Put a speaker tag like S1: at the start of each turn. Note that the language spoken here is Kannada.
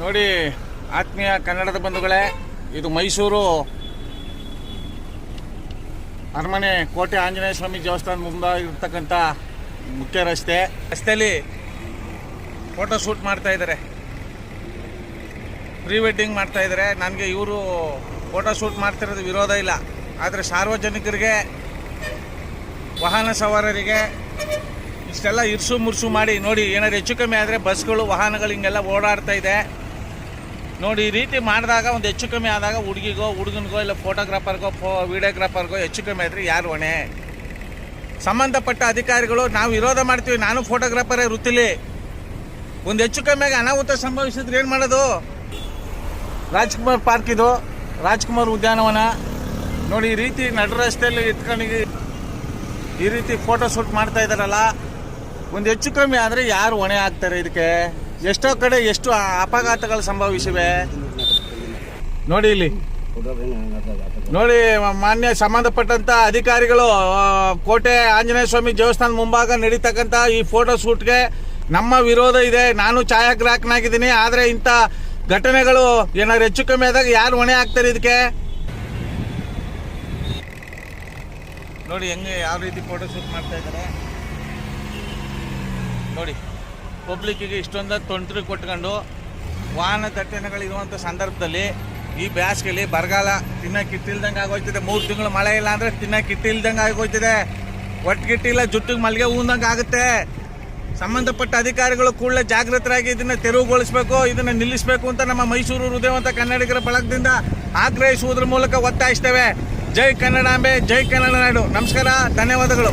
S1: ನೋಡಿ, ಆತ್ಮೀಯ ಕನ್ನಡದ ಬಂಧುಗಳೇ, ಇದು ಮೈಸೂರು ಅರಮನೆ ಕೋಟೆ ಆಂಜನೇಯ ಸ್ವಾಮಿ ದೇವಸ್ಥಾನ ಮುಂದೆ ಇರ್ತಕ್ಕಂಥ ಮುಖ್ಯ ರಸ್ತೆ. ರಸ್ತೆಯಲ್ಲಿ ಫೋಟೋ ಶೂಟ್ ಮಾಡ್ತಾ ಇದ್ದಾರೆ. ಪ್ರೀ ವೆಡ್ಡಿಂಗ್ ಮಾಡ್ತಾ ಇದ್ದಾರೆ. ನನಗೆ ಇವರು ಫೋಟೋ ಶೂಟ್ ಮಾಡ್ತಿರೋದು ವಿರೋಧ ಇಲ್ಲ. ಆದರೆ ಸಾರ್ವಜನಿಕರಿಗೆ, ವಾಹನ ಸವಾರರಿಗೆ ಇಷ್ಟೆಲ್ಲ ಇರ್ಸು ಮುರ್ಸು ಮಾಡಿ ನೋಡಿ, ಏನಾದ್ರು ಹೆಚ್ಚು ಕಮ್ಮಿ ಆದರೆ ಬಸ್ಗಳು, ವಾಹನಗಳು ಹಿಂಗೆಲ್ಲ ಓಡಾಡ್ತಾ ಇದೆ. ನೋಡಿ, ಈ ರೀತಿ ಮಾಡಿದಾಗ ಒಂದು ಹೆಚ್ಚು ಕಮ್ಮಿ ಆದಾಗ ಹುಡುಗಿಗೋ, ಹುಡುಗನಿಗೋ, ಇಲ್ಲ ಫೋಟೋಗ್ರಾಫರ್ಗೋ ಫೋ ವಿಡಿಯೋಗ್ರಾಫರ್ಗೋ ಹೆಚ್ಚು ಕಮ್ಮಿ ಆದರೆ ಯಾರು ಹೊಣೆ? ಸಂಬಂಧಪಟ್ಟ ಅಧಿಕಾರಿಗಳು, ನಾವು ವಿರೋಧ ಮಾಡ್ತೀವಿ, ನಾನು ಫೋಟೋಗ್ರಾಫರೇ ವೃತ್ತಿಲಿ. ಒಂದು ಹೆಚ್ಚು ಕಮ್ಮಿಯಾಗಿ ಅನಾಹುತ ಸಂಭವಿಸಿದ್ರೆ ಏನು ಮಾಡೋದು? ರಾಜ್ಕುಮಾರ್ ಪಾರ್ಕ್ ಇದು, ರಾಜ್ಕುಮಾರ್ ಉದ್ಯಾನವನ. ನೋಡಿ, ಈ ರೀತಿ ನಡು ರಸ್ತೆಯಲ್ಲಿ ಎತ್ಕೊಂಡು ಈ ರೀತಿ ಫೋಟೋ ಶೂಟ್ ಮಾಡ್ತಾ ಇದ್ದಾರಲ್ಲ, ಒಂದು ಹೆಚ್ಚು ಕಮ್ಮಿ ಆದರೆ ಯಾರು ಹೊಣೆ ಆಗ್ತಾರೆ ಇದಕ್ಕೆ? ಎಷ್ಟೋ ಕಡೆ ಎಷ್ಟು ಅಪಘಾತಗಳು ಸಂಭವಿಸಿವೆ. ನೋಡಿ ಇಲ್ಲಿ. ನೋಡಿ, ಮಾನ್ಯ ಸಂಬಂಧಪಟ್ಟಂತ ಅಧಿಕಾರಿಗಳು ಕೋಟೆ ಆಂಜನೇಯ ಸ್ವಾಮಿ ದೇವಸ್ಥಾನ ಮುಂಭಾಗ ನಡೀತಕ್ಕಂಥ ಈ ಫೋಟೋ ಶೂಟ್ಗೆ ನಮ್ಮ ವಿರೋಧ ಇದೆ. ನಾನು ಛಾಯಾಗ್ರಾಹಕನಾಗಿದ್ದೀನಿ. ಆದರೆ ಇಂಥ ಘಟನೆಗಳು ಏನಾದ್ರು ಹೆಚ್ಚು ಕಮ್ಮಿ ಆದಾಗ ಯಾರು ಹೊಣೆ ಆಗ್ತಾರೆ ಇದಕ್ಕೆ? ನೋಡಿ, ಹೆಂಗೆ ಯಾವ ರೀತಿ ಫೋಟೋ ಶೂಟ್ ಮಾಡ್ತಾ ಇದ್ದಾರೆ. ನೋಡಿ. ಪಬ್ಲಿಕ್ಕಿಗೆ ಇಷ್ಟೊಂದು ತೊಂದರೆ ಕೊಟ್ಕೊಂಡು ವಾಹನ ದಟ್ಟಣೆಗಳಿರುವಂಥ ಸಂದರ್ಭದಲ್ಲಿ ಈ ಬ್ಯಾಸ್ಗೆಲಿ ಬರಗಾಲ ತಿನ್ನಕ್ಕೆ ಇಟ್ಟಿಲ್ದಂಗೆ ಆಗೋಯ್ತಿದೆ. ಮೂರು ತಿಂಗಳು ಮಳೆ ಇಲ್ಲ ಅಂದರೆ ತಿನ್ನಕ್ಕೆ ಇಟ್ಟಿಲ್ದಂಗೆ ಆಗೋಯ್ತಿದೆ. ಒಟ್ಟಿಗಿಟ್ಟಿಲ್ಲ ಜುಟ್ಟಿಗೆ ಮಲ್ಲಿಗೆ ಹೂಂದಂಗೆ ಆಗುತ್ತೆ. ಸಂಬಂಧಪಟ್ಟ ಅಧಿಕಾರಿಗಳು ಕೂಡಲೇ ಜಾಗೃತರಾಗಿ ಇದನ್ನು ತೆರವುಗೊಳಿಸಬೇಕು, ಇದನ್ನು ನಿಲ್ಲಿಸಬೇಕು ಅಂತ ನಮ್ಮ ಮೈಸೂರು ಹೃದಯವಂತ ಕನ್ನಡಿಗರ ಬಳಗದಿಂದ ಆಗ್ರಹಿಸುವುದರ ಮೂಲಕ ಒತ್ತಾಯಿಸ್ತೇವೆ. ಜೈ ಕನ್ನಡಾಂಬೆ ಜೈ ಕನ್ನಡ ನಾಡು. ನಮಸ್ಕಾರ, ಧನ್ಯವಾದಗಳು.